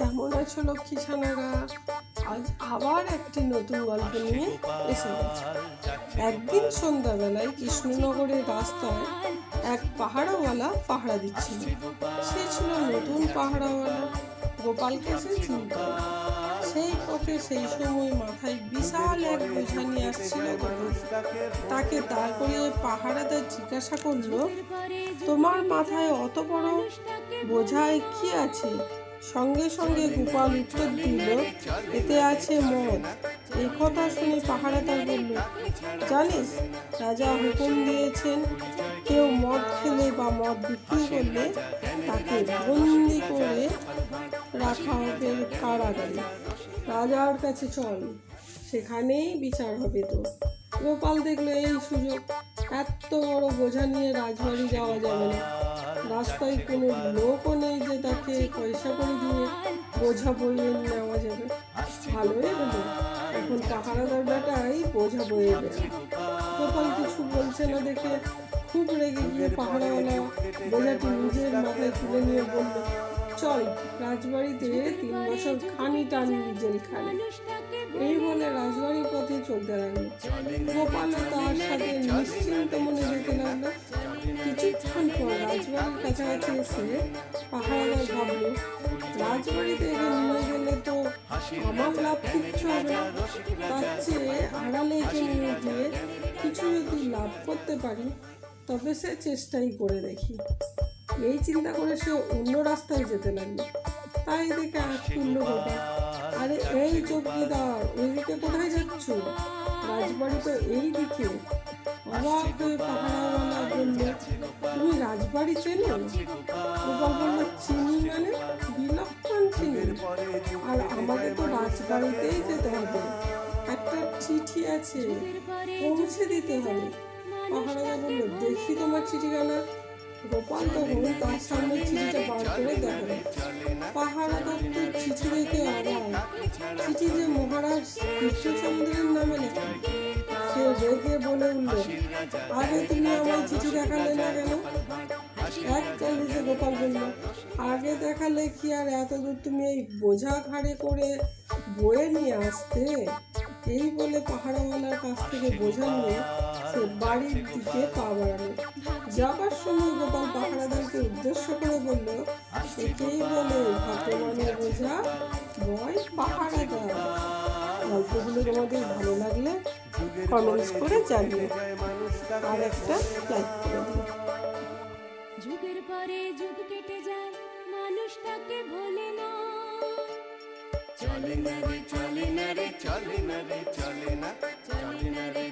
আছো লক্ষ্মী ছানারা? আজ আবার একটি নতুন গল্প নিয়ে এসে গেছে। একদিন সন্ধ্যাবেলায় কৃষ্ণনগরের রাস্তায় এক পাহাড়াওয়ালা পাহারা দিচ্ছিল। সে ছিল নতুন পাহাড়াওয়ালা। গোপালকে সে চিনত সেই পথে সেই সময় মাথায় বিশাল এক বোঝা নিয়ে আসছিল তাকে দাঁড় করিয়ে পাহারাদার জিজ্ঞাসা করল, তোমার মাথায় অত বড় বোঝায় কি আছে? সঙ্গে সঙ্গে গোপাল উত্তর দিল, এতে আছে মদ। এই কথা শুনে পাহারাদার বলল, জানিস, রাজা হুকুম দিয়েছেন, কেউ মদ খেলে বা মদ বিক্রি করলে তাকে বন্দি করে রাখা হবে কারাগারে। রাজার কাছে চল, সেখানেই বিচার হবে তো গোপাল দেখল এই সুযোগ, এত বড় বোঝা নিয়ে রাজবাড়ি যাওয়া যাবে না। রাস্তায় কোনো লোকও নেই যে তাকে পয়সা করে দিয়ে বোঝা বইয়ে নেওয়া যাবে। ভালোই হলো এখন পাহারাদার বেটাই বোঝা বয়ে দেয় গোপাল কিছু বলছে না দেখে খুব রেগে গিয়ে পাহাড়াওয়ালা বোঝাটি নিজের মাথায় তুলে নিয়ে বলল, চল, রাজবাড়িতে তিন বছর খানি টানবি জেলখানে এই বলে রাজবাড়ির পথে চলতে লাগল। গোপালও তার সাথে নিশ্চিন্ত মনে যেতে লাগল। পর রাজবাড়ির কাছাকাছি এসে পাহাড়াদার ভাবলো রাজবাড়িতে নিয়ে গেলে তো আমার লাভ কিচ্ছু হবে না তার চেয়ে আড়ালে একে নিয়ে গিয়ে কিছু যদি লাভ করতে পারি, তবে সে চেষ্টাই করে দেখি। এই চিন্তা করে সে অন্য রাস্তায় যেতে লাগল। তাই দেখে তুলল গোপাল আরে এই চৌকিদার ওইদিকে কোথায় যাচ্ছ? রাজবাড়ি তো এই দিকে। অবাক হয়ে পাহাড়াওয়ালা বলল রাজবাড়ি চেনো গোপাল বলল চিনি মানে বিলক্ষণ চিনি। আর আমাকে তো রাজবাড়িতেই যেতে হবে। একটা চিঠি আছে, পৌঁছে দিতে হবে। পাহাড়াদা বলল, দেখি তোমার চিঠিখানা। গোপাল তখন তার সামনে চিঠিটা বার করে দেখাল। পাহাড়াদার তো চিঠি দেখে অবাক চিঠি যে মহারাজ কৃষ্ণচন্দ্রের নামে লেখা সে রেগে বলে উঠল আগে তুমি আমার চিঠি দেখালে না কেন? এক চল্লিশে গোপাল বলল আগে দেখালে কি আর এত দূর তুমি এই বোঝা ঘাড়ে করে বয়ে নিয়ে আসতে? এই বলে পাহাড়াওয়ালার কাছ থেকে বোঝা নিয়ে সে বাড়ির দিকে পা বাড়ালো। যাবার সময় গোপাল পাহাড়াদারকে উদ্দেশ্য করে বলল, একেই বলে ভগবানের বোঝা, বয় পাহাড়াদার গল্পগুলো তোমাদের ভালো লাগলে কমেন্টস করে জানিও। আর একটা লাইক করে চলে না রে চলে না রে চলে না রে চলে